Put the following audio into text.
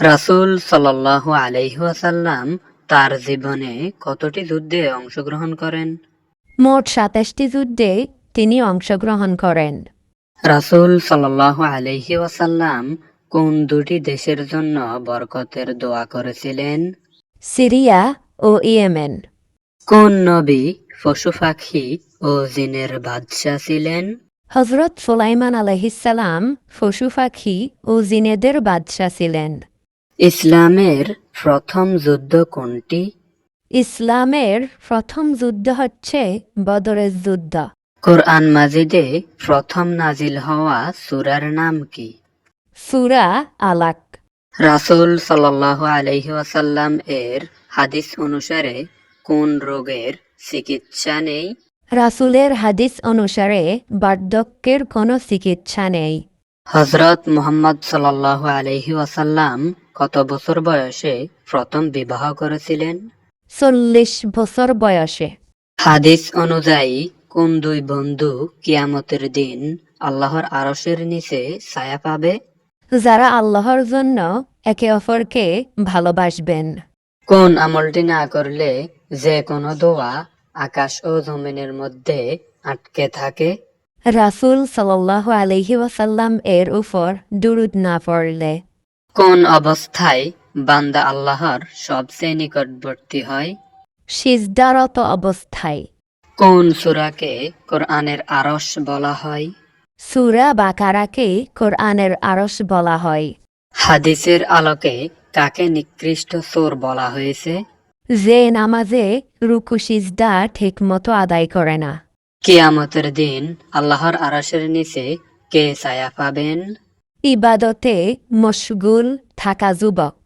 রাসূল সাল্লাল্লাহু আলাইহি ওয়াসাল্লাম তার জীবনে কতটি যুদ্ধে অংশগ্রহণ করেন? মোট সাতাশটি যুদ্ধে তিনি অংশগ্রহণ করেন। রাসূল সাল্লাল্লাহু আলাইহি ওয়াসাল্লাম কোন দুটি দেশের জন্য বরকতের দোয়া করেছিলেন? সিরিয়া ও ইয়েমেন। কোন নবী পশু পাখি ও জিনের বাদশাহ ছিলেন? হজরত সুলাইমান আলহিসাল্লাম পশু পাখি ও জিনেদের বাদশাহ ছিলেন। ইসলামের প্রথম যুদ্ধ কোনটি? ইসলামের প্রথম যুদ্ধ হচ্ছে বদরের যুদ্ধ। কোরআন মাজিদে প্রথম নাজিল হওয়া সুরার নাম কি? সুরা আলাক। রাসূল আলাইহি ওয়াসাল্লাম এর হাদিস অনুসারে কোন রোগের চিকিৎসা নেই? রাসূলের হাদিস অনুসারে বার্ধক্যের কোনো চিকিৎসা নেই। হজরত মোহাম্মদ আলাইহি ওয়াসাল্লাম কত বছর বয়সে প্রথম বিবাহ করেছিলেন? চল্লিশ বছর বয়সে। হাদিস অনুযায়ী কোন দুই বন্ধু কিয়ামতের দিন আল্লাহর আরশের নিচে ছায়া পাবে? যারা আল্লাহর জন্য একে অপরকে ভালোবাসবেন। কোন আমলটি না করলে যে কোনো দোয়া আকাশ ও জমিনের মধ্যে আটকে থাকে? রাসুল সাল্লাল্লাহু আলাইহি ওয়াসাল্লাম এর উপর দুরুদ না পড়লে কোন অবস্থায় বান্দা আল্লাহর সবচেয়ে নিকটবর্তী হয়? সিজদারত অবস্থায়। কোন সূরাকে কোরআনের আরশ বলা হয়? সুরা বাকারাকে কোরআনের আরশ বলা হয়। হাদিসের আলোকে কাকে নিকৃষ্ট সোর বলা হয়েছে? যে নামাজে রুকু সিজদা ঠিকমতো আদায় করে না। কেয়ামতের দিন আল্লাহর আরশের নিচে কে ছায়া পাবেন? ইবাদতে মশগুল থাকা যুবক।